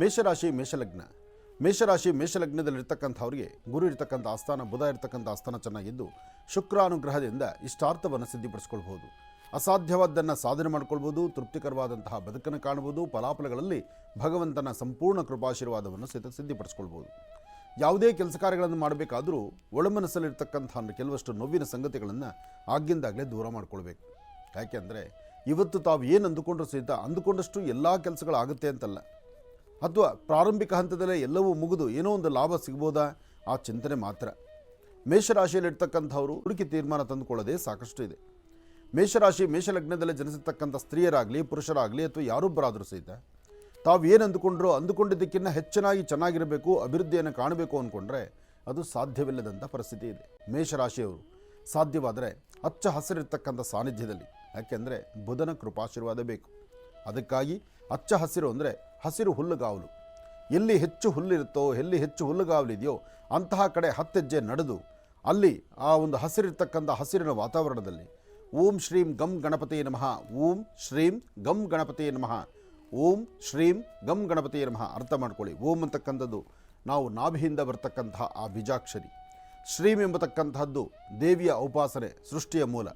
ಮೇಷರಾಶಿ, ಮೇಷಲಗ್ನ. ಮೇಷರಾಶಿ, ಮೇಷಲಗ್ನದಲ್ಲಿರ್ತಕ್ಕಂಥವ್ರಿಗೆ ಗುರು ಇರ್ತಕ್ಕಂಥ ಆಸ್ಥಾನ, ಬುಧ ಇರ್ತಕ್ಕಂಥ ಆಸ್ಥಾನ ಚೆನ್ನಾಗಿದ್ದು ಶುಕ್ರಾನುಗ್ರಹದಿಂದ ಇಷ್ಟಾರ್ಥವನ್ನು ಸಿದ್ಧಿಪಡಿಸ್ಕೊಳ್ಬೋದು ಅಸಾಧ್ಯವಾದ್ದನ್ನು ಸಾಧನೆ ಮಾಡ್ಕೊಳ್ಬೋದು ತೃಪ್ತಿಕರವಾದಂತಹ ಬದುಕನ್ನು ಕಾಣ್ಬೋದು, ಫಲಾಫಲಗಳಲ್ಲಿ ಭಗವಂತನ ಸಂಪೂರ್ಣ ಕೃಪಾಶೀರ್ವಾದವನ್ನು ಸಿದ್ಧ ಸಿದ್ಧಿಪಡಿಸ್ಕೊಳ್ಬೋದು ಯಾವುದೇ ಕೆಲಸ ಕಾರ್ಯಗಳನ್ನು ಮಾಡಬೇಕಾದರೂ ಒಳಮನಸ್ಸಲ್ಲಿರ್ತಕ್ಕಂಥ ಕೆಲವಷ್ಟು ನೋವಿನ ಸಂಗತಿಗಳನ್ನು ಆಗಿಂದಾಗಲೇ ದೂರ ಮಾಡಿಕೊಳ್ಬೇಕು. ಯಾಕೆಂದರೆ ಇವತ್ತು ತಾವು ಏನು ಅಂದುಕೊಂಡ್ರೂ ಸಹಿತ ಅಂದುಕೊಂಡಷ್ಟು ಎಲ್ಲ ಕೆಲಸಗಳಾಗುತ್ತೆ ಅಂತಲ್ಲ. ಅಥವಾ ಪ್ರಾರಂಭಿಕ ಹಂತದಲ್ಲೇ ಎಲ್ಲವೂ ಮುಗಿದು ಏನೋ ಒಂದು ಲಾಭ ಸಿಗ್ಬೋದಾ? ಆ ಚಿಂತನೆ ಮಾತ್ರ. ಮೇಷರಾಶಿಯಲ್ಲಿರ್ತಕ್ಕಂಥವರು ಹುಡುಕಿ ತೀರ್ಮಾನ ತಂದುಕೊಳ್ಳೋದೇ ಸಾಕಷ್ಟು ಇದೆ. ಮೇಷರಾಶಿ, ಮೇಷಲಗ್ನದಲ್ಲಿ ಜನಿಸಿರ್ತಕ್ಕಂಥ ಸ್ತ್ರೀಯರಾಗಲಿ, ಪುರುಷರಾಗಲಿ ಅಥವಾ ಯಾರೊಬ್ಬರಾದರೂ ಸಹಿತ ತಾವು ಏನು ಅಂದುಕೊಂಡ್ರೋ ಅಂದುಕೊಂಡಿದ್ದಕ್ಕಿಂತ ಹೆಚ್ಚನಾಗಿ ಚೆನ್ನಾಗಿರಬೇಕು, ಅಭಿವೃದ್ಧಿಯನ್ನು ಕಾಣಬೇಕು ಅಂದ್ಕೊಂಡ್ರೆ ಅದು ಸಾಧ್ಯವಿಲ್ಲದಂಥ ಪರಿಸ್ಥಿತಿ ಇದೆ. ಮೇಷರಾಶಿಯವರು ಸಾಧ್ಯವಾದರೆ ಅಚ್ಚ ಹಸಿರಿರ್ತಕ್ಕಂಥ ಸಾನ್ನಿಧ್ಯದಲ್ಲಿ. ಯಾಕೆಂದರೆ ಬುಧನ ಕೃಪಾಶೀರ್ವಾದ ಬೇಕು. ಅದಕ್ಕಾಗಿ ಅಚ್ಚ ಹಸಿರು ಅಂದರೆ ಹಸಿರು ಹುಲ್ಲುಗಾವಲು. ಎಲ್ಲಿ ಹೆಚ್ಚು ಹುಲ್ಲಿರುತ್ತೋ, ಎಲ್ಲಿ ಹೆಚ್ಚು ಹುಲ್ಲುಗಾವಲಿದೆಯೋ ಅಂತಹ ಕಡೆ ಹತ್ತೆಜ್ಜೆ ನಡೆದು, ಅಲ್ಲಿ ಆ ಒಂದು ಹಸಿರಿರ್ತಕ್ಕಂಥ ಹಸಿರಿನ ವಾತಾವರಣದಲ್ಲಿ ಓಂ ಶ್ರೀಂ ಗಂ ಗಣಪತಿ ನಮಃ, ಓಂ ಶ್ರೀಂ ಗಂ ಗಣಪತಿ ನಮಃ, ಓಂ ಶ್ರೀಂ ಗಂ ಗಣಪತಿ ನಮಃ ಅರ್ಥ ಮಾಡ್ಕೊಳ್ಳಿ. ಓಂ ಅಂತಕ್ಕಂಥದ್ದು ನಾವು ನಾಭಿಯಿಂದ ಬರ್ತಕ್ಕಂತಹ ಆ ಬೀಜಾಕ್ಷರಿ. ಶ್ರೀಂ ಎಂಬತಕ್ಕಂತಹದ್ದು ದೇವಿಯ ಉಪಾಸನೆ, ಸೃಷ್ಟಿಯ ಮೂಲ.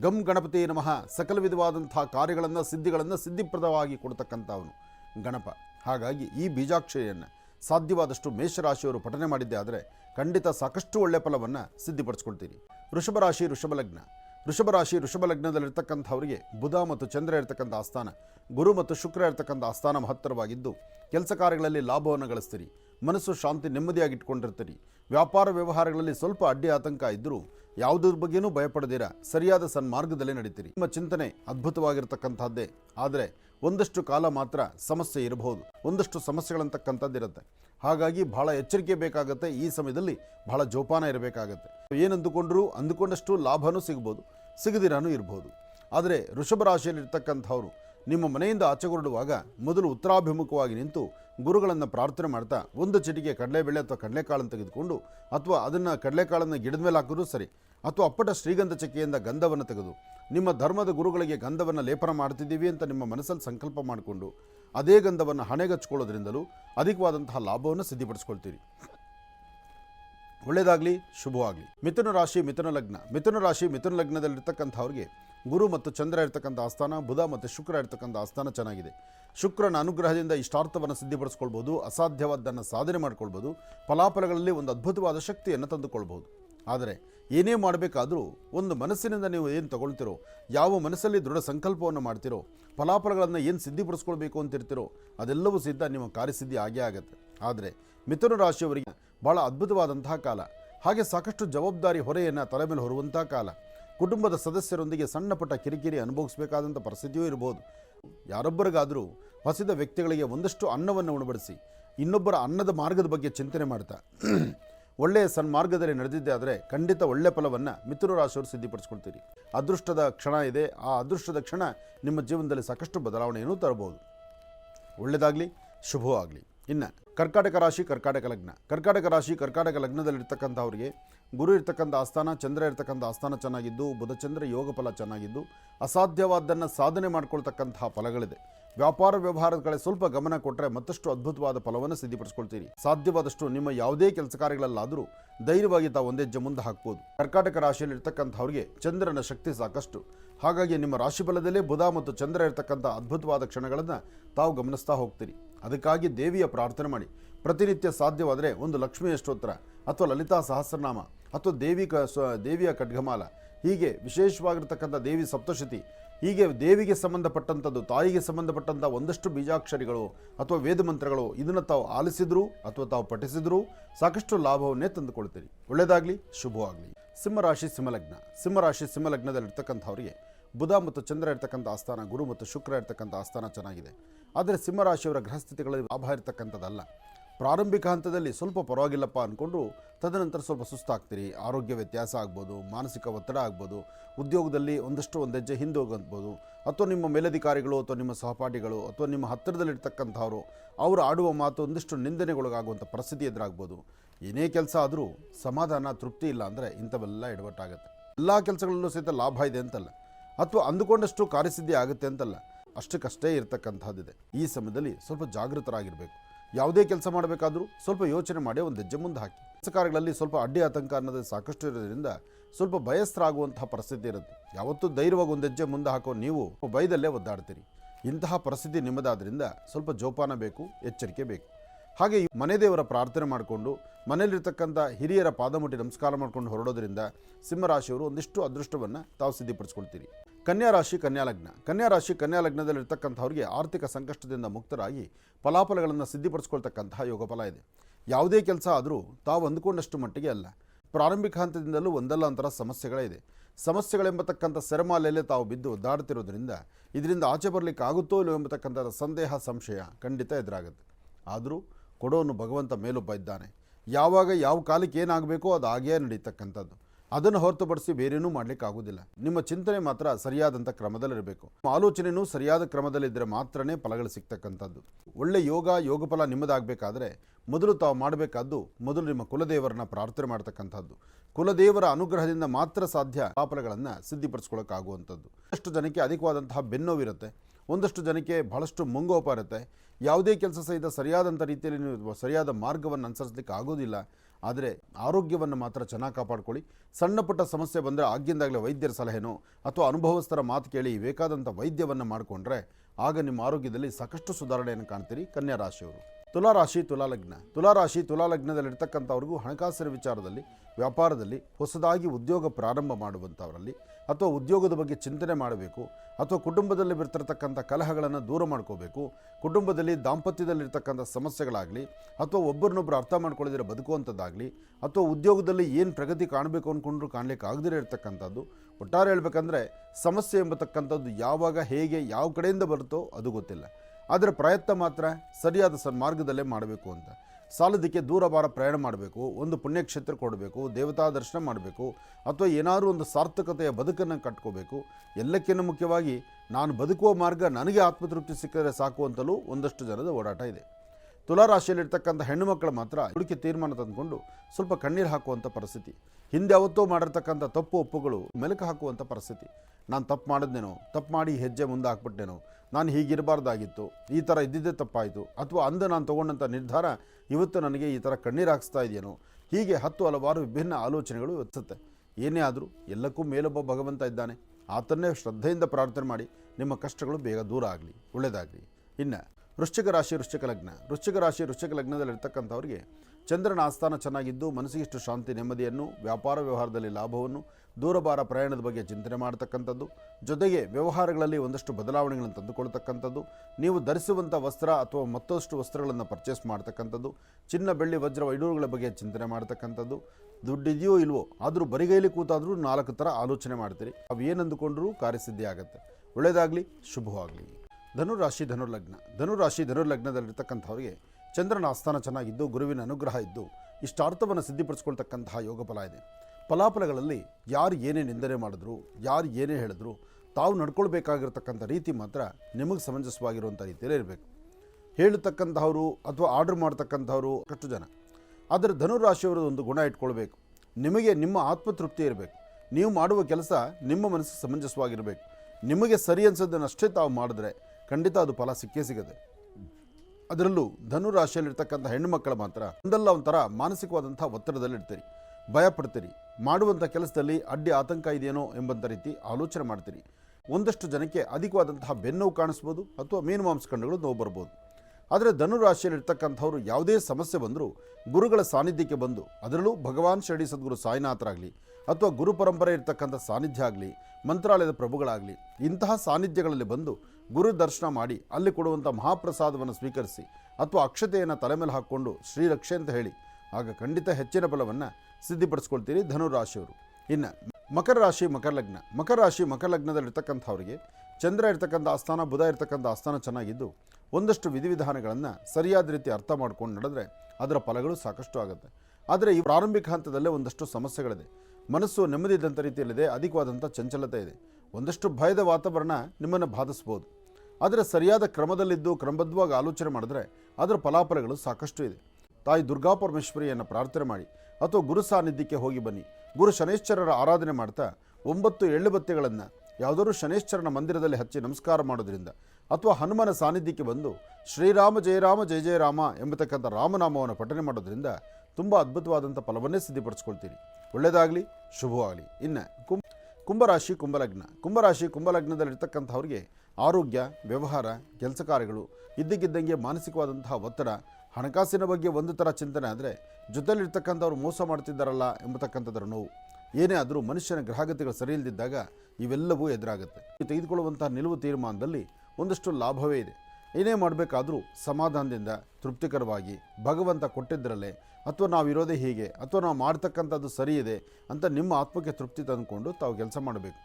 ಗಂ ಗಣಪತಿ ನಮಃ ಸಕಲ ವಿಧವಾದಂತಹ ಕಾರ್ಯಗಳನ್ನು, ಸಿದ್ಧಿಗಳನ್ನು ಸಿದ್ಧಿಪ್ರದವಾಗಿ ಕೊಡ್ತಕ್ಕಂಥವನು. ಗಣಪ. ಹಾಗಾಗಿ ಈ ಬೀಜಾಕ್ಷರಿಯನ್ನು ಸಾಧ್ಯವಾದಷ್ಟು ಮೇಷರಾಶಿಯವರು ಪಠನೆ ಮಾಡಿದ್ದೆ ಆದರೆ ಖಂಡಿತ ಸಾಕಷ್ಟು ಒಳ್ಳೆಯ ಫಲವನ್ನು ಸಿದ್ಧಿಪಡಿಸ್ಕೊಳ್ತೀರಿ. ವೃಷಭರಾಶಿ ವೃಷಭ ಲಗ್ನ. ವೃಷಭ ರಾಶಿ, ವೃಷಭ ಲಗ್ನದಲ್ಲಿರ್ತಕ್ಕಂಥವರಿಗೆ ಬುಧ ಮತ್ತು ಚಂದ್ರ ಇರ್ತಕ್ಕಂಥ ಆಸ್ಥಾನ, ಗುರು ಮತ್ತು ಶುಕ್ರ ಇರ್ತಕ್ಕಂಥ ಆಸ್ಥಾನ ಮಹತ್ತರವಾಗಿದ್ದು, ಕೆಲಸ ಕಾರ್ಯಗಳಲ್ಲಿ ಲಾಭವನ್ನು ಗಳಿಸ್ತೀರಿ. ಮನಸ್ಸು ಶಾಂತಿ ನೆಮ್ಮದಿಯಾಗಿಟ್ಕೊಂಡಿರ್ತೀರಿ. ವ್ಯಾಪಾರ ವ್ಯವಹಾರಗಳಲ್ಲಿ ಸ್ವಲ್ಪ ಅಡ್ಡಿ ಆತಂಕ ಇದ್ದರೂ ಯಾವುದ್ರ ಬಗ್ಗೆನೂ ಭಯಪಡದಿರ. ಸರಿಯಾದ ಸನ್ಮಾರ್ಗದಲ್ಲೇ ನಡೀತೀರಿ. ನಿಮ್ಮ ಚಿಂತನೆ ಅದ್ಭುತವಾಗಿರ್ತಕ್ಕಂಥದ್ದೇ. ಆದರೆ ಒಂದಷ್ಟು ಕಾಲ ಮಾತ್ರ ಸಮಸ್ಯೆ ಇರಬಹುದು. ಒಂದಷ್ಟು ಸಮಸ್ಯೆಗಳಂತಕ್ಕಂಥದ್ದಿರುತ್ತೆ. ಹಾಗಾಗಿ ಬಹಳ ಎಚ್ಚರಿಕೆ ಬೇಕಾಗುತ್ತೆ. ಈ ಸಮಯದಲ್ಲಿ ಬಹಳ ಜೋಪಾನ ಇರಬೇಕಾಗತ್ತೆ. ಏನು ಅಂದುಕೊಂಡಷ್ಟು ಲಾಭನೂ ಸಿಗ್ಬೋದು, ಸಿಗದಿರಾನೂ ಇರ್ಬೋದು. ಆದರೆ ವೃಷಭ ರಾಶಿಯಲ್ಲಿರ್ತಕ್ಕಂಥವ್ರು ನಿಮ್ಮ ಮನೆಯಿಂದ ಆಚೆಗೊರಡುವಾಗ ಮೊದಲು ಉತ್ತರಾಭಿಮುಖವಾಗಿ ನಿಂತು ಗುರುಗಳನ್ನು ಪ್ರಾರ್ಥನೆ ಮಾಡ್ತಾ, ಒಂದು ಚಿಟಿಕೆ ಕಡಲೆಬೇಳೆ ಅಥವಾ ಕಡಲೆಕಾಳನ್ನು ತೆಗೆದುಕೊಂಡು ಅಥವಾ ಅದನ್ನು ಕಡಲೆಕಾಳನ್ನು ಗಿಡದ ಮೇಲೆ ಹಾಕಿದ್ರೂ ಸರಿ ಅಥವಾ ಅಪ್ಪಟ ಶ್ರೀಗಂಧ ಚಕ್ಕೆಯಿಂದ ಗಂಧವನ್ನು ತೆಗೆದು ನಿಮ್ಮ ಧರ್ಮದ ಗುರುಗಳಿಗೆ ಗಂಧವನ್ನು ಲೇಪನ ಮಾಡ್ತಿದ್ದೀವಿ ಅಂತ ನಿಮ್ಮ ಮನಸ್ಸಲ್ಲಿ ಸಂಕಲ್ಪ ಮಾಡಿಕೊಂಡು ಅದೇ ಗಂಧವನ್ನು ಹಣೆಗಚ್ಕೊಳ್ಳೋದ್ರಿಂದಲೂ ಅಧಿಕವಾದಂತಹ ಲಾಭವನ್ನು ಸಿದ್ಧಿಪಡಿಸ್ಕೊಳ್ತೀರಿ. ಒಳ್ಳೆಯದಾಗಲಿ ಶುಭವಾಗಲಿ ಮಿಥುನ ರಾಶಿ, ಮಿಥುನ ಲಗ್ನ. ಮಿಥುನ ರಾಶಿ, ಮಿಥುನ ಲಗ್ನದಲ್ಲಿರ್ತಕ್ಕಂಥವ್ರಿಗೆ ಗುರು ಮತ್ತು ಚಂದ್ರ ಇರ್ತಕ್ಕಂಥ ಆಸ್ಥಾನ, ಬುಧ ಮತ್ತು ಶುಕ್ರ ಇರ್ತಕ್ಕಂಥ ಆಸ್ಥಾನ ಚೆನ್ನಾಗಿದೆ. ಶುಕ್ರನ ಅನುಗ್ರಹದಿಂದ ಇಷ್ಟಾರ್ಥವನ್ನು ಸಿದ್ಧಿಪಡಿಸ್ಕೊಳ್ಬೋದು ಅಸಾಧ್ಯವಾದ್ದನ್ನು ಸಾಧನೆ ಮಾಡ್ಕೊಳ್ಬೋದು ಫಲಾಫಲಗಳಲ್ಲಿ ಒಂದು ಅದ್ಭುತವಾದ ಶಕ್ತಿಯನ್ನು ತಂದುಕೊಳ್ಬೋದು ಆದರೆ ಏನೇ ಮಾಡಬೇಕಾದರೂ ಒಂದು ಮನಸ್ಸಿನಿಂದ ನೀವು ಏನು ತಗೊಳ್ತಿರೋ, ಯಾವ ಮನಸ್ಸಲ್ಲಿ ದೃಢ ಸಂಕಲ್ಪವನ್ನು ಮಾಡ್ತಿರೋ, ಫಲಾಫಲಗಳನ್ನು ಏನು ಸಿದ್ಧಿಪಡಿಸ್ಕೊಳ್ಬೇಕು ಅಂತಿರ್ತಿರೋ, ಅದೆಲ್ಲವೂ ಸಿದ್ಧ ನಿಮ್ಮ ಕಾರ್ಯಸಿದ್ಧಿ ಆಗೇ ಆಗುತ್ತೆ. ಆದರೆ ಮಿಥುನ ರಾಶಿಯವರಿಗೆ ಭಾಳ ಅದ್ಭುತವಾದಂತಹ ಕಾಲ. ಹಾಗೆ ಸಾಕಷ್ಟು ಜವಾಬ್ದಾರಿ ಹೊರೆಯನ್ನು ತಲೆ ಮೇಲೆ ಹೊರುವಂಥ ಕಾಲ. ಕುಟುಂಬದ ಸದಸ್ಯರೊಂದಿಗೆ ಸಣ್ಣ ಪುಟ್ಟ ಕಿರಿಕಿರಿ ಅನುಭವಿಸಬೇಕಾದಂಥ ಪರಿಸ್ಥಿತಿಯೂ ಇರಬಹುದು ಯಾರೊಬ್ಬರಿಗಾದರೂ ಹಸಿದ ವ್ಯಕ್ತಿಗಳಿಗೆ ಒಂದಷ್ಟು ಅನ್ನವನ್ನು ಉಣಬಡಿಸಿ, ಇನ್ನೊಬ್ಬರ ಅನ್ನದ ಮಾರ್ಗದ ಬಗ್ಗೆ ಚಿಂತನೆ ಮಾಡ್ತಾ. ಒಳ್ಳೆಯ ಸನ್ಮಾರ್ಗದಲ್ಲಿ ನಡೆದಿದ್ದೆ ಆದರೆ ಖಂಡಿತ ಒಳ್ಳೆಯ ಫಲವನ್ನು ಮಿಥುನ ರಾಶಿಯವರು ಸಿದ್ಧಿಪಡಿಸ್ಕೊಳ್ತೀರಿ ಅದೃಷ್ಟದ ಕ್ಷಣ ಇದೆ. ಆ ಅದೃಷ್ಟದ ಕ್ಷಣ ನಿಮ್ಮ ಜೀವನದಲ್ಲಿ ಸಾಕಷ್ಟು ಬದಲಾವಣೆಯನ್ನು ತರಬಹುದು. ಒಳ್ಳೆಯದಾಗಲಿ ಶುಭವಾಗಲಿ ಇನ್ನು, ಕರ್ಕಾಟಕ ರಾಶಿ, ಕರ್ಕಾಟಕ ಲಗ್ನ. ಕರ್ಕಾಟಕ ರಾಶಿ, ಕರ್ಕಾಟಕ ಲಗ್ನದಲ್ಲಿರ್ತಕ್ಕಂಥವ್ರಿಗೆ ಗುರು ಇರ್ತಕ್ಕಂಥ ಆಸ್ಥಾನ, ಚಂದ್ರ ಇರ್ತಕ್ಕಂಥ ಆಸ್ಥಾನ ಚೆನ್ನಾಗಿದ್ದು, ಬುಧಚಂದ್ರ ಯೋಗ ಫಲ ಚೆನ್ನಾಗಿದ್ದು, ಅಸಾಧ್ಯವಾದ್ದನ್ನು ಸಾಧನೆ ಮಾಡ್ಕೊಳ್ತಕ್ಕಂತಹ ಫಲಗಳಿದೆ. ವ್ಯಾಪಾರ ವ್ಯವಹಾರದ ಕಡೆ ಸ್ವಲ್ಪ ಗಮನ ಕೊಟ್ಟರೆ ಮತ್ತಷ್ಟು ಅದ್ಭುತವಾದ ಫಲವನ್ನು ಸಿದ್ಧಿಪಡಿಸ್ಕೊಳ್ತೀರಿ. ಸಾಧ್ಯವಾದಷ್ಟು ನಿಮ್ಮ ಯಾವುದೇ ಕೆಲಸ ಕಾರ್ಯಗಳಲ್ಲಾದರೂ ಧೈರ್ಯವಾಗಿ ತಾವು ಒಂದೇ ಹೆಜ್ಜೆ ಮುಂದೆ ಹಾಕ್ಬೋದು. ಕರ್ಕಾಟಕ ರಾಶಿಯಲ್ಲಿ ಇರ್ತಕ್ಕಂಥವ್ರಿಗೆ ಚಂದ್ರನ ಶಕ್ತಿ ಸಾಕಷ್ಟು. ಹಾಗಾಗಿ ನಿಮ್ಮ ರಾಶಿ ಫಲದಲ್ಲೇ ಬುಧ ಮತ್ತು ಚಂದ್ರ ಇರತಕ್ಕಂಥ ಅದ್ಭುತವಾದ ಕ್ಷಣಗಳನ್ನು ತಾವು ಗಮನಿಸ್ತಾ ಹೋಗ್ತೀರಿ. ಅದಕ್ಕಾಗಿ ದೇವಿಯ ಪ್ರಾರ್ಥನೆ ಮಾಡಿ. ಪ್ರತಿನಿತ್ಯ ಸಾಧ್ಯವಾದರೆ ಒಂದು ಲಕ್ಷ್ಮೀ ಅಷ್ಟೋತ್ತರ ಅಥವಾ ಲಲಿತಾ ಸಹಸ್ರನಾಮ ಅಥವಾ ದೇವಿ ದೇವಿಯ ಖಡ್ಗಮಾಲ. ಹೀಗೆ ವಿಶೇಷವಾಗಿರ್ತಕ್ಕಂಥ ದೇವಿ ಸಪ್ತಶತಿ ಹೀಗೆ ದೇವಿಗೆ ಸಂಬಂಧಪಟ್ಟಂಥದ್ದು, ತಾಯಿಗೆ ಸಂಬಂಧಪಟ್ಟಂಥ ಒಂದಷ್ಟು ಬೀಜಾಕ್ಷರಿಗಳು ಅಥವಾ ವೇದ ಮಂತ್ರಗಳು ಇದನ್ನು ತಾವು ಆಲಿಸಿದ್ರು ಅಥವಾ ತಾವು ಪಠಿಸಿದ್ರು ಸಾಕಷ್ಟು ಲಾಭವನ್ನೇ ತಂದುಕೊಳ್ತೀರಿ. ಒಳ್ಳೆಯದಾಗಲಿ, ಶುಭವಾಗಲಿ. ಸಿಂಹರಾಶಿ ಸಿಂಹಲಗ್ನ. ಸಿಂಹರಾಶಿ ಸಿಂಹಲಗ್ನದಲ್ಲಿರ್ತಕ್ಕಂಥವರಿಗೆ ಬುಧ ಮತ್ತು ಚಂದ್ರ ಇರ್ತಕ್ಕಂಥ ಆಸ್ಥಾನ, ಗುರು ಮತ್ತು ಶುಕ್ರ ಇರ್ತಕ್ಕಂಥ ಆಸ್ಥಾನ ಚೆನ್ನಾಗಿದೆ. ಆದರೆ ಸಿಂಹರಾಶಿಯವರ ಗ್ರಹಸ್ಥಿತಿಗಳಲ್ಲಿ ಲಾಭ ಇರ್ತಕ್ಕಂಥದ್ದಲ್ಲ. ಪ್ರಾರಂಭಿಕ ಹಂತದಲ್ಲಿ ಸ್ವಲ್ಪ ಪರವಾಗಿಲ್ಲಪ್ಪ ಅಂದ್ಕೊಂಡು ತದನಂತರ ಸ್ವಲ್ಪ ಸುಸ್ತಾಗ್ತೀರಿ. ಆರೋಗ್ಯ ವ್ಯತ್ಯಾಸ ಆಗ್ಬೋದು, ಮಾನಸಿಕ ಒತ್ತಡ ಆಗ್ಬೋದು, ಉದ್ಯೋಗದಲ್ಲಿ ಒಂದಷ್ಟು ಒಂದು ಹೆಜ್ಜೆ ಹಿಂದೆ ಅಥವಾ ನಿಮ್ಮ ಮೇಲಧಿಕಾರಿಗಳು, ಅಥವಾ ನಿಮ್ಮ ಸಹಪಾಠಿಗಳು, ಅಥವಾ ನಿಮ್ಮ ಹತ್ತಿರದಲ್ಲಿರ್ತಕ್ಕಂಥವರು, ಅವರು ಆಡುವ ಮಾತು ಒಂದಿಷ್ಟು ನಿಂದನೆಗೊಳಗಾಗುವಂಥ ಪರಿಸ್ಥಿತಿ ಎದುರಾಗ್ಬೋದು. ಏನೇ ಕೆಲಸ ಆದರೂ ಸಮಾಧಾನ, ತೃಪ್ತಿ ಇಲ್ಲ ಅಂದರೆ ಇಂಥವೆಲ್ಲ ಎಡವಟ್ಟಾಗುತ್ತೆ. ಎಲ್ಲ ಕೆಲಸಗಳಲ್ಲೂ ಸಹಿತ ಲಾಭ ಇದೆ ಅಂತಲ್ಲ. ಅಥವಾ ಅಂದುಕೊಂಡಷ್ಟು ಕಾರ್ಯಸಿದ್ಧಿ ಆಗುತ್ತೆ ಅಂತಲ್ಲ. ಅಷ್ಟಕ್ಕಷ್ಟೇ ಇರತಕ್ಕಂಥದ್ದಿದೆ. ಈ ಸಮಯದಲ್ಲಿ ಸ್ವಲ್ಪ ಜಾಗೃತರಾಗಿರಬೇಕು. ಯಾವುದೇ ಕೆಲಸ ಮಾಡಬೇಕಾದರೂ ಸ್ವಲ್ಪ ಯೋಚನೆ ಮಾಡಿ ಒಂದು ಹೆಜ್ಜೆ ಮುಂದೆ ಹಾಕಿ. ಕೆಲಸ ಕಾರ್ಯಗಳಲ್ಲಿ ಸ್ವಲ್ಪ ಅಡ್ಡಿ ಆತಂಕ ಅನ್ನೋದು ಸಾಕಷ್ಟು ಇರೋದ್ರಿಂದ ಸ್ವಲ್ಪ ಭಯಸ್ಥರಾಗುವಂತಹ ಪರಿಸ್ಥಿತಿ ಇರುತ್ತೆ. ಯಾವತ್ತೂ ಧೈರ್ಯವಾಗಿ ಒಂದು ಹೆಜ್ಜೆ ಮುಂದೆ ಹಾಕೋ ನೀವು ಭಯದಲ್ಲೇ ಒದ್ದಾಡ್ತೀರಿ. ಇಂತಹ ಪರಿಸ್ಥಿತಿ ನಿಮ್ಮದಾದ್ರಿಂದ ಸ್ವಲ್ಪ ಜೋಪಾನ ಬೇಕು, ಎಚ್ಚರಿಕೆ ಬೇಕು. ಹಾಗೆ ಮನೆ ದೇವರ ಪ್ರಾರ್ಥನೆ ಮಾಡಿಕೊಂಡು, ಮನೆಯಲ್ಲಿರ್ತಕ್ಕಂಥ ಹಿರಿಯರ ಪಾದಮುಟ್ಟಿ ನಮಸ್ಕಾರ ಮಾಡ್ಕೊಂಡು ಹೊರಡೋದ್ರಿಂದ ಸಿಂಹರಾಶಿಯವರು ಒಂದಿಷ್ಟು ಅದೃಷ್ಟವನ್ನು ತಾವು ಸಿದ್ಧಿಪಡಿಸ್ಕೊಳ್ತೀರಿ. ಕನ್ಯಾ ರಾಶಿ, ಕನ್ಯಾ ಲಗ್ನ. ಕನ್ಯಾ ರಾಶಿ, ಕನ್ಯಾ ಲಗ್ನದಲ್ಲಿರ್ತಕ್ಕಂಥವ್ರಿಗೆ ಆರ್ಥಿಕ ಸಂಕಷ್ಟದಿಂದ ಮುಕ್ತರಾಗಿ ಫಲಾಫಲಗಳನ್ನು ಸಿದ್ಧಿಪಡಿಸ್ಕೊಳ್ತಕ್ಕಂತಹ ಯೋಗ ಫಲ ಇದೆ. ಯಾವುದೇ ಕೆಲಸ ಆದರೂ ತಾವು ಅಂದುಕೊಂಡಷ್ಟು ಮಟ್ಟಿಗೆ ಅಲ್ಲ. ಪ್ರಾರಂಭಿಕ ಹಂತದಿಂದಲೂ ಒಂದಲ್ಲ ಒಂಥರ ಸಮಸ್ಯೆಗಳೇ ಇದೆ. ಸಮಸ್ಯೆಗಳೆಂಬತಕ್ಕಂಥ ಸೆರೆಮಾಲೆಯಲ್ಲೇ ತಾವು ಬಿದ್ದು ಒದ್ದಾಡ್ತಿರೋದ್ರಿಂದ ಇದರಿಂದ ಆಚೆ ಬರಲಿಕ್ಕೆ ಆಗುತ್ತೋ ಇಲ್ಲೋ ಎಂಬತಕ್ಕಂಥ ಸಂದೇಹ, ಸಂಶಯ ಖಂಡಿತ ಎದುರಾಗುತ್ತೆ. ಆದರೂ ಕೊಡೋನು ಭಗವಂತ ಮೇಲೊಬ್ಬ ಇದ್ದಾನೆ. ಯಾವಾಗ ಯಾವ ಕಾಲಕ್ಕೆ ಏನಾಗಬೇಕೋ ಅದು ಆಗೇ ನಡೀತಕ್ಕಂಥದ್ದು. ಅದನ್ನು ಹೊರತುಪಡಿಸಿ ಬೇರೇನೂ ಮಾಡಲಿಕ್ಕೆ ಆಗೋದಿಲ್ಲ ನಿಮ್ಮ ಚಿಂತನೆ ಮಾತ್ರ ಸರಿಯಾದಂಥ ಕ್ರಮದಲ್ಲಿರಬೇಕು. ನಿಮ್ಮ ಆಲೋಚನೆಯೂ ಸರಿಯಾದ ಕ್ರಮದಲ್ಲಿದ್ದರೆ ಮಾತ್ರನೇ ಫಲಗಳು ಸಿಗ್ತಕ್ಕಂಥದ್ದು. ಒಳ್ಳೆ ಯೋಗ ಯೋಗ ಫಲ ನಿಮ್ಮದಾಗಬೇಕಾದ್ರೆ ಮೊದಲು ತಾವು ಮಾಡಬೇಕಾದ್ದು ಮೊದಲು ನಿಮ್ಮ ಕುಲದೇವರನ್ನ ಪ್ರಾರ್ಥನೆ ಮಾಡ್ತಕ್ಕಂಥದ್ದು. ಕುಲದೇವರ ಅನುಗ್ರಹದಿಂದ ಮಾತ್ರ ಸಾಧ್ಯ ಫಲಗಳನ್ನು ಸಿದ್ಧಿಪಡಿಸ್ಕೊಳ್ಳೋಕ್ಕಾಗುವಂಥದ್ದು. ಅಷ್ಟು ಜನಕ್ಕೆ ಅಧಿಕವಾದಂತಹ ಬೆನ್ನೋವಿರುತ್ತೆ ಒಂದಷ್ಟು ಜನಕ್ಕೆ ಬಹಳಷ್ಟು ಮುಂಗೋಪ ಇರುತ್ತೆ. ಯಾವುದೇ ಕೆಲಸ ಸಹಿತ ಸರಿಯಾದಂಥ ರೀತಿಯಲ್ಲಿ ಸರಿಯಾದ ಮಾರ್ಗವನ್ನು ಅನುಸರಿಸಲಿಕ್ಕೆ ಆಗೋದಿಲ್ಲ ಆದರೆ ಆರೋಗ್ಯವನ್ನು ಮಾತ್ರ ಚೆನ್ನಾಗಿ ಕಾಪಾಡ್ಕೊಳ್ಳಿ. ಸಣ್ಣ ಪುಟ್ಟ ಸಮಸ್ಯೆ ಬಂದರೆ ಆಗಿಂದಾಗಲೇ ವೈದ್ಯರ ಸಲಹೆನೋ ಅಥವಾ ಅನುಭವಸ್ಥರ ಮಾತು ಕೇಳಿ ಬೇಕಾದಂಥ ವೈದ್ಯವನ್ನು ಮಾಡಿಕೊಂಡ್ರೆ ಆಗ ನಿಮ್ಮ ಆರೋಗ್ಯದಲ್ಲಿ ಸಾಕಷ್ಟು ಸುಧಾರಣೆಯನ್ನು ಕಾಣ್ತೀರಿ. ಕನ್ಯಾ ರಾಶಿಯವರು. ತುಲಾರಾಶಿ ತುಲಾಲಗ್ನ. ತುಲಾರಾಶಿ ತುಲಾಲಗ್ನದಲ್ಲಿರ್ತಕ್ಕಂಥವ್ರಿಗೂ ಹಣಕಾಸಿನ ವಿಚಾರದಲ್ಲಿ, ವ್ಯಾಪಾರದಲ್ಲಿ ಹೊಸದಾಗಿ ಉದ್ಯೋಗ ಪ್ರಾರಂಭ ಮಾಡುವಂಥವರಲ್ಲಿ ಅಥವಾ ಉದ್ಯೋಗದ ಬಗ್ಗೆ ಚಿಂತನೆ ಮಾಡಬೇಕು ಅಥವಾ ಕುಟುಂಬದಲ್ಲಿ ಬರ್ತಿರ್ತಕ್ಕಂಥ ಕಲಹಗಳನ್ನು ದೂರ ಮಾಡ್ಕೋಬೇಕು, ಕುಟುಂಬದಲ್ಲಿ ದಾಂಪತ್ಯದಲ್ಲಿರ್ತಕ್ಕಂಥ ಸಮಸ್ಯೆಗಳಾಗಲಿ ಅಥವಾ ಒಬ್ಬರನ್ನೊಬ್ಬರು ಅರ್ಥ ಮಾಡ್ಕೊಳ್ಳದಿರೋ ಬದುಕುವಂಥದ್ದಾಗಲಿ ಅಥವಾ ಉದ್ಯೋಗದಲ್ಲಿ ಏನು ಪ್ರಗತಿ ಕಾಣಬೇಕು ಅಂದ್ಕೊಂಡ್ರು ಕಾಣಲಿಕ್ಕೆ ಆಗದಿರೋ ಇರ್ತಕ್ಕಂಥದ್ದು. ಒಟ್ಟಾರೆ ಹೇಳ್ಬೇಕಂದ್ರೆ ಸಮಸ್ಯೆ ಎಂಬತಕ್ಕಂಥದ್ದು ಯಾವಾಗ, ಹೇಗೆ, ಯಾವ ಕಡೆಯಿಂದ ಬರುತ್ತೋ ಅದು ಗೊತ್ತಿಲ್ಲ. ಆದರೆ ಪ್ರಯತ್ನ ಮಾತ್ರ ಸರಿಯಾದ ಸನ್ಮಾರ್ಗದಲ್ಲೇ ಮಾರ್ಗದಲ್ಲೇ ಮಾಡಬೇಕು ಅಂತ. ಸಾಲದಕ್ಕೆ ದೂರ ಬಾರ ಪ್ರಯಾಣ ಮಾಡಬೇಕು, ಒಂದು ಪುಣ್ಯಕ್ಷೇತ್ರ ಕೊಡಬೇಕು, ದೇವತಾ ದರ್ಶನ ಮಾಡಬೇಕು, ಅಥವಾ ಏನಾದರೂ ಒಂದು ಸಾರ್ಥಕತೆಯ ಬದುಕನ್ನು ಕಟ್ಕೋಬೇಕು. ಎಲ್ಲಕ್ಕಿಂತ ಮುಖ್ಯವಾಗಿ ನಾನು ಬದುಕುವ ಮಾರ್ಗ ನನಗೆ ಆತ್ಮತೃಪ್ತಿ ಸಿಕ್ಕಿದರೆ ಸಾಕು ಅಂತಲೂ ಒಂದಷ್ಟು ಜನದ ಓಡಾಟ ಇದೆ. ತುಲಾರಾಶಿಯಲ್ಲಿರ್ತಕ್ಕಂಥ ಹೆಣ್ಣು ಮಕ್ಕಳು ಮಾತ್ರ ಹುಡುಕಿ ತೀರ್ಮಾನ ತಂದುಕೊಂಡು ಸ್ವಲ್ಪ ಕಣ್ಣೀರು ಹಾಕುವಂಥ ಪರಿಸ್ಥಿತಿ. ಹಿಂದೆ ಯಾವತ್ತೋ ಮಾಡಿರ್ತಕ್ಕಂಥ ತಪ್ಪು ಒಪ್ಪುಗಳು, ಮೆಲುಕು ಹಾಕುವಂಥ ಪರಿಸ್ಥಿತಿ. ನಾನು ತಪ್ಪು ಮಾಡಿದ್ನೇನೋ, ತಪ್ಪು ಮಾಡಿ ಹೆಜ್ಜೆ ಮುಂದೆ ಹಾಕ್ಬಿಟ್ಟೇನೋ ನಾನು ಹೀಗಿರಬಾರ್ದಾಗಿತ್ತು, ಈ ಥರ ಇದ್ದಿದ್ದೇ ತಪ್ಪಾಯಿತು, ಅಥವಾ ಅಂದು ನಾನು ತೊಗೊಂಡಂಥ ನಿರ್ಧಾರ ಇವತ್ತು ನನಗೆ ಈ ಥರ ಕಣ್ಣೀರು ಹಾಕ್ಸ್ತಾ ಇದೆಯೇನೋ ಹೀಗೆ ಹತ್ತು ಹಲವಾರು ವಿಭಿನ್ನ ಆಲೋಚನೆಗಳು ಎತ್ತುತ್ತೆ ಏನೇ ಆದರೂ ಎಲ್ಲಕ್ಕೂ ಮೇಲೊಬ್ಬ ಭಗವಂತ ಇದ್ದಾನೆ. ಆತನ್ನೇ ಶ್ರದ್ಧೆಯಿಂದ ಪ್ರಾರ್ಥನೆ ಮಾಡಿ, ನಿಮ್ಮ ಕಷ್ಟಗಳು ಬೇಗ ದೂರ ಆಗಲಿ ಒಳ್ಳೆಯದಾಗಲಿ ಇನ್ನು ವೃಶ್ಚಿಕ ರಾಶಿ ವೃಶ್ಚಿಕ ಲಗ್ನ. ವೃಶ್ಚಿಕ ರಾಶಿ ವೃಶ್ಚಿಕ ಲಗ್ನದಲ್ಲಿರ್ತಕ್ಕಂಥವ್ರಿಗೆ ಚಂದ್ರನ ಆಸ್ಥಾನ ಚೆನ್ನಾಗಿದ್ದು ಮನಸ್ಸಿಗಿಷ್ಟು ಶಾಂತಿ, ನೆಮ್ಮದಿಯನ್ನು, ವ್ಯಾಪಾರ ವ್ಯವಹಾರದಲ್ಲಿ ಲಾಭವನ್ನು ದೂರಭಾರ ಪ್ರಯಾಣದ ಬಗ್ಗೆ ಚಿಂತನೆ ಮಾಡತಕ್ಕಂಥದ್ದು, ಜೊತೆಗೆ ವ್ಯವಹಾರಗಳಲ್ಲಿ ಒಂದಷ್ಟು ಬದಲಾವಣೆಗಳನ್ನು ತಂದುಕೊಳ್ತಕ್ಕಂಥದ್ದು, ನೀವು ಧರಿಸುವಂಥ ವಸ್ತ್ರ ಅಥವಾ ಮತ್ತಷ್ಟು ವಸ್ತ್ರಗಳನ್ನು ಪರ್ಚೇಸ್ ಮಾಡ್ತಕ್ಕಂಥದ್ದು, ಚಿನ್ನ, ಬೆಳ್ಳಿ, ವಜ್ರ, ವೈಡೂರುಗಳ ಬಗ್ಗೆ ಚಿಂತನೆ ಮಾಡ್ತಕ್ಕಂಥದ್ದು, ದುಡ್ಡಿದೆಯೋ ಇಲ್ವೋ, ಆದರೂ ಬರಿಗೈಲಿ ಕೂತಾದರೂ ನಾಲ್ಕು ಥರ ಆಲೋಚನೆ ಮಾಡ್ತೀರಿ. ಅವು ಏನು ಅಂದುಕೊಂಡ್ರೂ ಕಾರ್ಯಸಿದ್ಧಿ ಆಗುತ್ತೆ ಒಳ್ಳೆಯದಾಗಲಿ, ಶುಭವಾಗಲಿ. ಧನುರಾಶಿ, ಧನುರ್ಲಗ್ನ. ಧನುರಾಶಿ, ಧನುರ್ಲಗ್ನದಲ್ಲಿರ್ತಕ್ಕಂಥವ್ರಿಗೆ ಚಂದ್ರನ ಆಸ್ಥಾನ ಚೆನ್ನಾಗಿದ್ದು, ಗುರುವಿನ ಅನುಗ್ರಹ ಇದ್ದು ಇಷ್ಟಾರ್ಥವನ್ನು ಸಿದ್ಧಿಪಡಿಸ್ಕೊಳ್ತಕ್ಕಂತಹ ಯೋಗ ಫಲ ಇದೆ. ಫಲಾಫಲಗಳಲ್ಲಿ ಯಾರು ಏನೇ ನಿಂದನೆ ಮಾಡಿದ್ರು, ಯಾರು ಏನೇ ಹೇಳಿದ್ರು, ತಾವು ನಡ್ಕೊಳ್ಬೇಕಾಗಿರ್ತಕ್ಕಂಥ ರೀತಿ ಮಾತ್ರ ನಿಮಗೆ ಸಮಂಜಸವಾಗಿರುವಂಥ ರೀತಿಯಲ್ಲೇ ಇರಬೇಕು. ಹೇಳತಕ್ಕಂತಹವರು ಅಥವಾ ಆರ್ಡರ್ ಮಾಡ್ತಕ್ಕಂಥವ್ರು ಅಷ್ಟು ಜನ. ಆದರೆ ಧನುರಾಶಿಯವರು ಒಂದು ಗುಣ ಇಟ್ಕೊಳ್ಬೇಕು. ನಿಮಗೆ ನಿಮ್ಮ ಆತ್ಮತೃಪ್ತಿ ಇರಬೇಕು. ನೀವು ಮಾಡುವ ಕೆಲಸ ನಿಮ್ಮ ಮನಸ್ಸಿಗೆ ಸಮಂಜಸವಾಗಿರಬೇಕು. ನಿಮಗೆ ಸರಿ ಅನ್ಸೋದನ್ನಷ್ಟೇ ತಾವು ಮಾಡಿದ್ರೆ ಖಂಡಿತ ಅದು ಫಲ ಸಿಕ್ಕೇ ಸಿಗುತ್ತೆ. ಅದರಲ್ಲೂ ಧನುರಾಶಿಯಲ್ಲಿರ್ತಕ್ಕಂಥ ಹೆಣ್ಣು ಮಕ್ಕಳು ಮಾತ್ರ ಒಂದಲ್ಲ ಒಂಥರ ಮಾನಸಿಕವಾದಂಥ ಒತ್ತಡದಲ್ಲಿರ್ತೀರಿ. ಭಯ ಪಡ್ತೀರಿ ಮಾಡುವಂಥ ಕೆಲಸದಲ್ಲಿ ಅಡ್ಡಿ ಆತಂಕ ಇದೆಯೇನೋ ಎಂಬಂಥ ರೀತಿ ಆಲೋಚನೆ ಮಾಡ್ತೀರಿ. ಒಂದಷ್ಟು ಜನಕ್ಕೆ ಅಧಿಕವಾದಂತಹ ಬೆನ್ನೋವು ಕಾಣಿಸ್ಬೋದು ಅಥವಾ ಮೀನು ಮಾಂಸಖಂಡಗಳು ನೋವು ಬರ್ಬೋದು. ಆದರೆ ಧನುರಾಶಿಯಲ್ಲಿರ್ತಕ್ಕಂಥವ್ರು ಯಾವುದೇ ಸಮಸ್ಯೆ ಬಂದರೂ ಗುರುಗಳ ಸಾನ್ನಿಧ್ಯಕ್ಕೆ ಬಂದು ಅದರಲ್ಲೂ ಭಗವಾನ್ ಶರಣಿ ಸದ್ಗುರು ಸಾಯಿನಾಥರಾಗಲಿ ಅಥವಾ ಗುರು ಪರಂಪರೆ ಇರ್ತಕ್ಕಂಥ ಸಾನ್ನಿಧ್ಯ ಆಗಲಿ, ಮಂತ್ರಾಲಯದ ಪ್ರಭುಗಳಾಗಲಿ, ಇಂತಹ ಸಾನ್ನಿಧ್ಯಗಳಲ್ಲಿ ಬಂದು ಗುರು ದರ್ಶನ ಮಾಡಿ ಅಲ್ಲಿ ಕೊಡುವಂಥ ಮಹಾಪ್ರಸಾದವನ್ನು ಸ್ವೀಕರಿಸಿ ಅಥವಾ ಅಕ್ಷತೆಯನ್ನು ತಲೆ ಮೇಲೆ ಹಾಕ್ಕೊಂಡು ಶ್ರೀರಕ್ಷೆ ಅಂತ ಹೇಳಿ, ಆಗ ಖಂಡಿತ ಹೆಚ್ಚಿನ ಬಲವನ್ನು ಸಿದ್ಧಿಪಡಿಸ್ಕೊಳ್ತೀರಿ ಧನುರಾಶಿಯವರು. ಇನ್ನು ಮಕರ ರಾಶಿ, ಮಕರ ಲಗ್ನ. ಮಕರ ರಾಶಿ, ಮಕರ ಲಗ್ನದಲ್ಲಿರ್ತಕ್ಕಂಥವ್ರಿಗೆ ಚಂದ್ರ ಇರ್ತಕ್ಕಂಥ ಆಸ್ಥಾನ, ಬುಧ ಇರ್ತಕ್ಕಂಥ ಆಸ್ಥಾನ ಚೆನ್ನಾಗಿದ್ದು ಒಂದಷ್ಟು ವಿಧಿವಿಧಾನಗಳನ್ನು ಸರಿಯಾದ ರೀತಿ ಅರ್ಥ ಮಾಡ್ಕೊಂಡು ನಡೆದ್ರೆ ಅದರ ಫಲಗಳು ಸಾಕಷ್ಟು ಆಗುತ್ತೆ. ಆದರೆ ಈ ಪ್ರಾರಂಭಿಕ ಹಂತದಲ್ಲೇ ಒಂದಷ್ಟು ಸಮಸ್ಯೆಗಳಿದೆ. ಮನಸ್ಸು ನೆಮ್ಮದಿ ಇದ್ದಂಥ ರೀತಿಯಲ್ಲಿದೆ ಅಧಿಕವಾದಂಥ ಚಂಚಲತೆ ಇದೆ. ಒಂದಷ್ಟು ಭಯದ ವಾತಾವರಣ ನಿಮ್ಮನ್ನು ಬಾಧಿಸ್ಬೋದು. ಆದರೆ ಸರಿಯಾದ ಕ್ರಮದಲ್ಲಿದ್ದು ಕ್ರಮಬದ್ಧವಾಗಿ ಆಲೋಚನೆ ಮಾಡಿದ್ರೆ ಅದರ ಫಲಾಫಲಗಳು ಸಾಕಷ್ಟು ಇದೆ. ತಾಯಿ ದುರ್ಗಾ ಪರಮೇಶ್ವರಿಯನ್ನು ಪ್ರಾರ್ಥನೆ ಮಾಡಿ, ಅಥವಾ ಗುರು ಸಾನ್ನಿಧ್ಯಕ್ಕೆ ಹೋಗಿ ಬನ್ನಿ. ಗುರು ಶನೇಶ್ವರರ ಆರಾಧನೆ ಮಾಡ್ತಾ ಒಂಬತ್ತು ಎಳ್ಳು ಬತ್ತೆಗಳನ್ನು ಯಾವುದಾದ್ರೂ ಶನೇಶ್ವರನ ಮಂದಿರದಲ್ಲಿ ಹಚ್ಚಿ ನಮಸ್ಕಾರ ಮಾಡೋದ್ರಿಂದ ಅಥವಾ ಹನುಮನ ಸಾನ್ನಿಧ್ಯಕ್ಕೆ ಬಂದು ಶ್ರೀರಾಮ ಜಯರಾಮ ಜಯ ಜಯ ರಾಮ ಎಂಬತಕ್ಕಂಥ ರಾಮನಾಮವನ್ನು ಪಠನೆ ಮಾಡೋದ್ರಿಂದ ತುಂಬ ಅದ್ಭುತವಾದಂಥ ಫಲವನ್ನೇ ಸಿದ್ಧಿಪಡಿಸ್ಕೊಳ್ತೀರಿ. ಒಳ್ಳೆಯದಾಗಲಿ, ಶುಭವಾಗಲಿ. ಇನ್ನು ಕುಂ ಕುಂಭರಾಶಿ, ಕುಂಭಲಗ್ನ. ಕುಂಭರಾಶಿ, ಕುಂಭಲಗ್ನದಲ್ಲಿರ್ತಕ್ಕಂಥವ್ರಿಗೆ ಆರೋಗ್ಯ, ವ್ಯವಹಾರ, ಕೆಲಸ ಕಾರ್ಯಗಳು ಇದ್ದಕ್ಕಿದ್ದಂಗೆ ಮಾನಸಿಕವಾದಂತಹ ಒತ್ತಡ, ಹಣಕಾಸಿನ ಬಗ್ಗೆ ಒಂದು ಥರ ಚಿಂತನೆ ಆದರೆ ಜೊತೆಯಲ್ಲಿರ್ತಕ್ಕಂಥವ್ರು ಮೋಸ ಮಾಡ್ತಿದ್ದಾರಲ್ಲ ಎಂಬತಕ್ಕಂಥದ್ರ ನೋವು. ಏನೇ ಆದರೂ ಮನುಷ್ಯನ ಗ್ರಹಗತಿಗಳು ಸರಿಯಿಲ್ಲದಿದ್ದಾಗ ಇವೆಲ್ಲವೂ ಎದುರಾಗುತ್ತೆ. ಈ ತೆಗೆದುಕೊಳ್ಳುವಂತಹ ನಿಲುವು ತೀರ್ಮಾನದಲ್ಲಿ ಒಂದಷ್ಟು ಲಾಭವೇ ಇದೆ. ಏನೇ ಮಾಡಬೇಕಾದರೂ ಸಮಾಧಾನದಿಂದ, ತೃಪ್ತಿಕರವಾಗಿ ಭಗವಂತ ಕೊಟ್ಟಿದ್ದರಲ್ಲೇ ಅಥವಾ ನಾವಿರೋದೇ ಹೀಗೆ, ಅಥವಾ ನಾವು ಮಾಡ್ತಕ್ಕಂಥದ್ದು ಸರಿ ಇದೆ ಅಂತ ನಿಮ್ಮ ಆತ್ಮಕ್ಕೆ ತೃಪ್ತಿ ತಂದುಕೊಂಡು ತಾವು ಕೆಲಸ ಮಾಡಬೇಕು.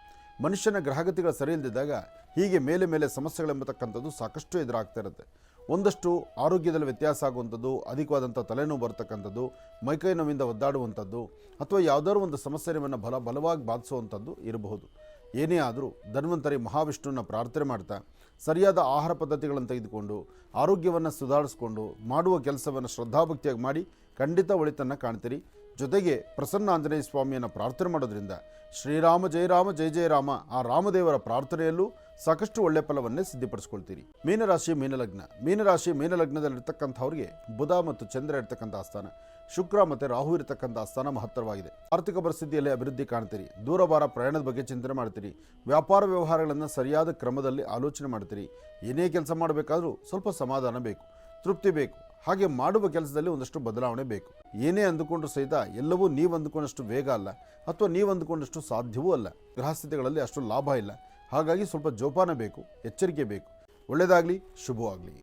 ಮನುಷ್ಯನ ಗ್ರಹಗತಿಗಳು ಸರಿಯಿಲ್ಲದಿದ್ದಾಗ ಹೀಗೆ ಮೇಲೆ ಮೇಲೆ ಸಮಸ್ಯೆಗಳೆಂಬತಕ್ಕಂಥದ್ದು ಸಾಕಷ್ಟು ಎದುರಾಗ್ತಾ ಇರುತ್ತೆ. ಒಂದಷ್ಟು ಆರೋಗ್ಯದಲ್ಲಿ ವ್ಯತ್ಯಾಸ ಆಗುವಂಥದ್ದು, ಅಧಿಕವಾದಂಥ ತಲೆನೋವು ಬರ್ತಕ್ಕಂಥದ್ದು ಮೈಕೈ ನೋವಿಂದ ಒದ್ದಾಡುವಂಥದ್ದು, ಅಥವಾ ಯಾವುದಾದ್ರು ಒಂದು ಸಮಸ್ಯೆ ನಿಮ್ಮನ್ನು ಬಲ, ಬಲವಾಗಿ ಬಾಧಿಸುವಂಥದ್ದು ಇರಬಹುದು. ಏನೇ ಆದರೂ ಧನ್ವಂತರಿ ಮಹಾವಿಷ್ಣುವನ್ನ ಪ್ರಾರ್ಥನೆ ಮಾಡ್ತಾ, ಸರಿಯಾದ ಆಹಾರ ಪದ್ಧತಿಗಳನ್ನು ತೆಗೆದುಕೊಂಡು, ಆರೋಗ್ಯವನ್ನು ಸುಧಾರಿಸ್ಕೊಂಡು, ಮಾಡುವ ಕೆಲಸವನ್ನು ಶ್ರದ್ಧಾಭಕ್ತಿಯಾಗಿ ಮಾಡಿ ಖಂಡಿತ ಒಳಿತನ್ನು ಕಾಣ್ತೀರಿ. ಜೊತೆಗೆ ಪ್ರಸನ್ನ ಆಂಜನೇಯ ಸ್ವಾಮಿಯನ್ನು ಪ್ರಾರ್ಥನೆ ಮಾಡೋದ್ರಿಂದ ಶ್ರೀರಾಮ ಜಯರಾಮ ಜಯ ಜಯ ರಾಮ ಆ ರಾಮದೇವರ ಪ್ರಾರ್ಥನೆಯಲ್ಲೂ ಸಾಕಷ್ಟು ಒಳ್ಳೆ ಫಲವನ್ನೇ ಸಿದ್ಧಪಡಿಸ್ಕೊಳ್ತೀರಿ. ಮೀನರಾಶಿ ಮೀನಲಗ್ನ. ಮೀನರಾಶಿ ಮೀನಲಗ್ನದಲ್ಲಿರ್ತಕ್ಕಂಥವ್ರಿಗೆ ಬುಧ ಮತ್ತು ಚಂದ್ರ ಇರ್ತಕ್ಕಂಥ ಸ್ಥಾನ ಶುಕ್ರ ಮತ್ತು ರಾಹು ಇರತಕ್ಕಂಥ ಸ್ಥಾನ ಮಹತ್ತರವಾಗಿದೆ. ಆರ್ಥಿಕ ಪರಿಸ್ಥಿತಿಯಲ್ಲಿ ಅಭಿವೃದ್ಧಿ ಕಾಣ್ತೀರಿ. ದೂರಭಾರ ಪ್ರಯಾಣದ ಬಗ್ಗೆ ಚಿಂತನೆ ಮಾಡ್ತೀರಿ. ವ್ಯಾಪಾರ ವ್ಯವಹಾರಗಳನ್ನು ಸರಿಯಾದ ಕ್ರಮದಲ್ಲಿ ಆಲೋಚನೆ ಮಾಡ್ತೀರಿ. ಏನೇ ಕೆಲಸ ಮಾಡಬೇಕಾದ್ರೂ ಸ್ವಲ್ಪ ಸಮಾಧಾನ ಬೇಕು. ತೃಪ್ತಿ ಬೇಕು. ಹಾಗೆ ಮಾಡುವ ಕೆಲಸದಲ್ಲಿ ಒಂದಷ್ಟು ಬದಲಾವಣೆ ಬೇಕು. ಏನೇ ಅಂದುಕೊಂಡ್ರು ಸಹಿತ ಎಲ್ಲವೂ ನೀವು ಅಂದುಕೊಂಡಷ್ಟು ವೇಗ ಅಲ್ಲ, ಅಥವಾ ನೀವು ಅಂದುಕೊಂಡಷ್ಟು ಸಾಧ್ಯವೂ ಅಲ್ಲ. ಗ್ರಹಸ್ಥಿತಿಗಳಲ್ಲಿ ಅಷ್ಟು ಲಾಭ ಇಲ್ಲ. ಹಾಗಾಗಿ ಸ್ವಲ್ಪ ಜೋಪಾನ ಬೇಕು, ಎಚ್ಚರಿಕೆ ಬೇಕು. ಒಳ್ಳೆಯದಾಗಲಿ ಶುಭವಾಗಲಿ.